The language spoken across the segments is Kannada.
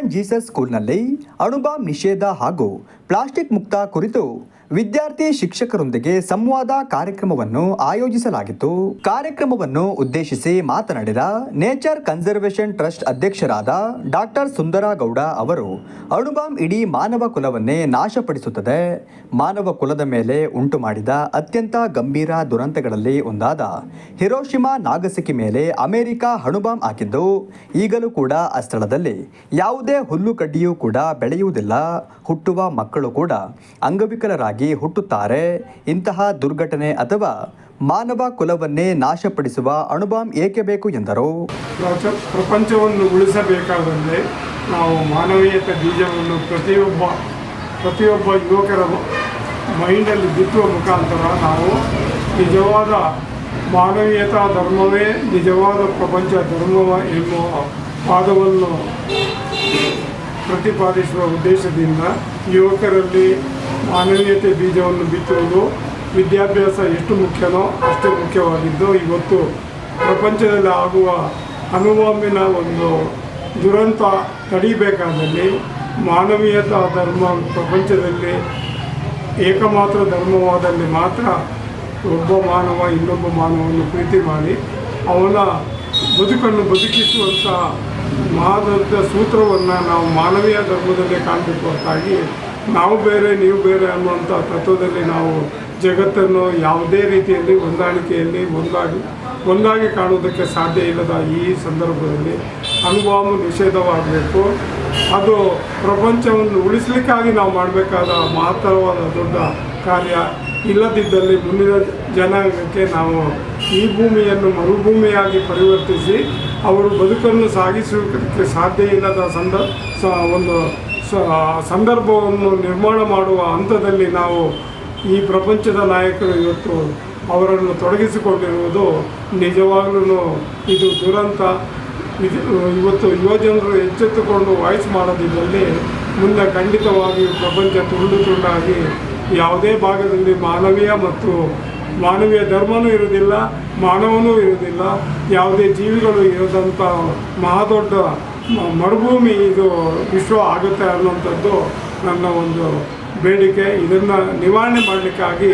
ಆ್ಯಂಡ್ ಜೀಸಸ್ ಸ್ಕೂಲ್ನಲ್ಲಿ ಅಣುಬಾಂಬ್ ನಿಷೇಧ ಹಾಗೂ ಪ್ಲಾಸ್ಟಿಕ್ ಮುಕ್ತ ಕುರಿತು ವಿದ್ಯಾರ್ಥಿ ಶಿಕ್ಷಕರೊಂದಿಗೆ ಸಂವಾದ ಕಾರ್ಯಕ್ರಮವನ್ನು ಆಯೋಜಿಸಲಾಗಿತ್ತು. ಕಾರ್ಯಕ್ರಮವನ್ನು ಉದ್ದೇಶಿಸಿ ಮಾತನಾಡಿದ ನೇಚರ್ ಕನ್ಸರ್ವೇಷನ್ ಟ್ರಸ್ಟ್ ಅಧ್ಯಕ್ಷರಾದ ಡಾಕ್ಟರ್ ಸುಂದರಗೌಡ ಅವರು, ಅಣುಬಾಂಬ್ ಇಡೀ ಮಾನವ ಕುಲವನ್ನೇ ನಾಶಪಡಿಸುತ್ತದೆ. ಮಾನವ ಕುಲದ ಮೇಲೆ ಉಂಟು ಮಾಡಿದ ಅತ್ಯಂತ ಗಂಭೀರ ದುರಂತಗಳಲ್ಲಿ ಒಂದಾದ ಹಿರೋಶಿಮಾ ನಾಗಸಿಕಿ ಮೇಲೆ ಅಮೆರಿಕ ಅಣುಬಾಂಬ್ ಹಾಕಿದ್ದು, ಈಗಲೂ ಕೂಡ ಆ ಸ್ಥಳದಲ್ಲಿ ಯಾವುದೇ ಹುಲ್ಲು ಕಡ್ಡಿಯೂ ಕೂಡ ಬೆಳೆಯುವುದಿಲ್ಲ. ಹುಟ್ಟುವ ಮಕ್ಕಳು ಕೂಡ ಅಂಗವಿಕಲರಾಗಿ ಹುಟ್ಟುತ್ತಾರೆ. ಇಂತಹ ದುರ್ಘಟನೆ ಅಥವಾ ಮಾನವ ಕುಲವನ್ನೇ ನಾಶಪಡಿಸುವ ಅಣುಬಾಂಬ್ ಏಕೆ ಬೇಕು ಎಂದರು. ಪ್ರಪಂಚವನ್ನು ಉಳಿಸಬೇಕಾದಂತೆ ನಾವು ಮಾನವೀಯತೆ ಬೀಜವನ್ನು ಪ್ರತಿಯೊಬ್ಬ ಪ್ರತಿಯೊಬ್ಬ ಯುವಕರ ಮೈಂಡಲ್ಲಿ ಬಿತ್ತುವ ಮುಖಾಂತರ ನಾವು ನಿಜವಾದ ಮಾನವೀಯತಾ ಧರ್ಮವೇ, ನಿಜವಾದ ಪ್ರಪಂಚ ಧರ್ಮವ ಎನ್ನುವ ವಾದವನ್ನು ಪ್ರತಿಪಾದಿಸುವ ಉದ್ದೇಶದಿಂದ ಯುವಕರಲ್ಲಿ ಮಾನವೀಯತೆ ಬೀಜವನ್ನು ಬಿತ್ತುವುದು ವಿದ್ಯಾಭ್ಯಾಸ ಎಷ್ಟು ಮುಖ್ಯನೋ ಅಷ್ಟೇ ಮುಖ್ಯವಾಗಿದ್ದು, ಇವತ್ತು ಪ್ರಪಂಚದಲ್ಲಿ ಆಗುವ ಅನುಭವಿನ ಒಂದು ದುರಂತ ತಡಿಬೇಕಾದಲ್ಲಿ ಮಾನವೀಯತಾ ಧರ್ಮ ಪ್ರಪಂಚದಲ್ಲಿ ಏಕಮಾತ್ರ ಧರ್ಮವಾದಲ್ಲಿ ಮಾತ್ರ ಒಬ್ಬ ಮಾನವ ಇನ್ನೊಬ್ಬ ಮಾನವನ್ನು ಪ್ರೀತಿ ಮಾಡಿ ಅವನ ಬದುಕನ್ನು ಬದುಕಿಸುವಂಥ ಮಹಾದೊಡ್ಡ ಸೂತ್ರವನ್ನು ನಾವು ಮಾನವೀಯ ಧರ್ಮದಲ್ಲೇ ಕಾಣಬೇಕು ಹೊರತಾಗಿ ನಾವು ಬೇರೆ, ನೀವು ಬೇರೆ ಅನ್ನುವಂಥ ತತ್ವದಲ್ಲಿ ನಾವು ಜಗತ್ತನ್ನು ಯಾವುದೇ ರೀತಿಯಲ್ಲಿ ಹೊಂದಾಣಿಕೆಯಲ್ಲಿ ಒಂದಾಗಿ ಒಂದಾಗಿ ಕಾಣುವುದಕ್ಕೆ ಸಾಧ್ಯ ಇಲ್ಲದ ಈ ಸಂದರ್ಭದಲ್ಲಿ ಅನುಭವ ನಿಷೇಧವಾಗಬೇಕು. ಅದು ಪ್ರಪಂಚವನ್ನು ಉಳಿಸಲಿಕ್ಕಾಗಿ ನಾವು ಮಾಡಬೇಕಾದ ಮಹತ್ತರವಾದ ದೊಡ್ಡ ಕಾರ್ಯ ಇಲ್ಲದಿದ್ದಲ್ಲಿ ಮುಂದಿನ ಜನಾಂಗಕ್ಕೆ ನಾವು ಈ ಭೂಮಿಯನ್ನು ಮರುಭೂಮಿಯಾಗಿ ಪರಿವರ್ತಿಸಿ ಅವರು ಬದುಕನ್ನು ಸಾಗಿಸುವುದಕ್ಕೆ ಸಾಧ್ಯ ಇಲ್ಲದ ಸಂದ ಒಂದು ಸಂದರ್ಭವನ್ನು ನಿರ್ಮಾಣ ಮಾಡುವ ಹಂತದಲ್ಲಿ ನಾವು ಈ ಪ್ರಪಂಚದ ನಾಯಕರು ಇವತ್ತು ಅವರನ್ನು ತೊಡಗಿಸಿಕೊಂಡಿರುವುದು ನಿಜವಾಗ್ಲೂ ಇದು ದುರಂತ. ಇದು, ಇವತ್ತು ಯುವಜನರು ಎಚ್ಚೆತ್ತುಕೊಂಡು ವಾಯ್ಸ್ ಮಾಡೋದಿದ್ದಲ್ಲಿ ಮುಂದೆ ಖಂಡಿತವಾಗಿ ಪ್ರಪಂಚ ತುಂಡು ತುಂಡಾಗಿ ಯಾವುದೇ ಭಾಗದಲ್ಲಿ ಮಾನವೀಯ ಮತ್ತು ಮಾನವೀಯ ಧರ್ಮನೂ ಇರುವುದಿಲ್ಲ, ಮಾನವನೂ ಇರುವುದಿಲ್ಲ, ಯಾವುದೇ ಜೀವಿಗಳು ಇರದಂಥ ಮಹಾದೊಡ್ಡ ಮರುಭೂಮಿ ಇದು ವಿಶ್ವ ಆಗುತ್ತೆ ಅನ್ನುವಂಥದ್ದು ನನ್ನ ಒಂದು ಬೇಡಿಕೆ. ಇದನ್ನು ನಿವಾರಣೆ ಮಾಡಲಿಕ್ಕಾಗಿ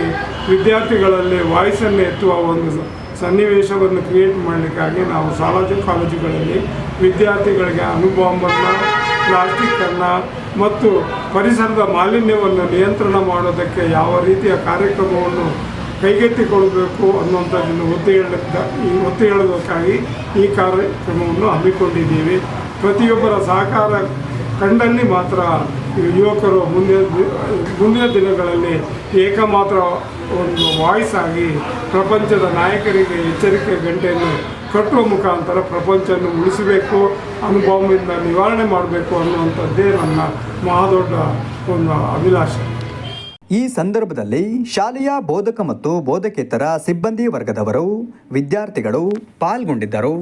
ವಿದ್ಯಾರ್ಥಿಗಳಲ್ಲಿ ವಾಯ್ಸನ್ನು ಎತ್ತುವ ಒಂದು ಸನ್ನಿವೇಶವನ್ನು ಕ್ರಿಯೇಟ್ ಮಾಡಲಿಕ್ಕಾಗಿ ನಾವು ಶಾಲಾ ಕಾಲೇಜುಗಳಲ್ಲಿ ವಿದ್ಯಾರ್ಥಿಗಳಿಗೆ ಅನುಭವವನ್ನು ಪ್ಲಾಸ್ಟಿಕ್ಕನ್ನು ಮತ್ತು ಪರಿಸರದ ಮಾಲಿನ್ಯವನ್ನು ನಿಯಂತ್ರಣ ಮಾಡೋದಕ್ಕೆ ಯಾವ ರೀತಿಯ ಕಾರ್ಯಕ್ರಮವನ್ನು ಕೈಗೆತ್ತಿಕೊಳ್ಳಬೇಕು ಅನ್ನುವಂಥದ್ದನ್ನು ಒತ್ತಿ ಹೇಳಲಿಕ್ಕೆ ಈ ಒತ್ತಿ ಹೇಳೋದಕ್ಕಾಗಿ ಈ ಕಾರ್ಯಕ್ರಮವನ್ನು ಹಮ್ಮಿಕೊಂಡಿದ್ದೀವಿ. ಪ್ರತಿಯೊಬ್ಬರ ಸಹಕಾರ ಕಂಡಲ್ಲಿ ಮಾತ್ರ ಯುವಕರು ಮುಂದಿನ ಮುಂದಿನ ದಿನಗಳಲ್ಲಿ ಏಕಮಾತ್ರ ಒಂದು ವಾಯ್ಸ್ ಆಗಿ ಪ್ರಪಂಚದ ನಾಯಕರಿಗೆ ಎಚ್ಚರಿಕೆ ಗಂಟೆಯನ್ನು ಕಟ್ಟುವ ಮುಖಾಂತರ ಪ್ರಪಂಚವನ್ನು ಉಳಿಸಬೇಕು, ಅನುಭವದಿಂದ ನಿವಾರಣೆ ಮಾಡಬೇಕು ಅನ್ನುವಂಥದ್ದೇ ನನ್ನ ಮಹಾದೊಡ್ಡ ಒಂದು ಅಭಿಲಾಷೆ. ಈ ಸಂದರ್ಭದಲ್ಲಿ ಶಾಲೆಯ ಬೋಧಕ ಮತ್ತು ಬೋಧಕೇತರ ಸಿಬ್ಬಂದಿ ವರ್ಗದವರು, ವಿದ್ಯಾರ್ಥಿಗಳು ಪಾಲ್ಗೊಂಡಿದ್ದರು.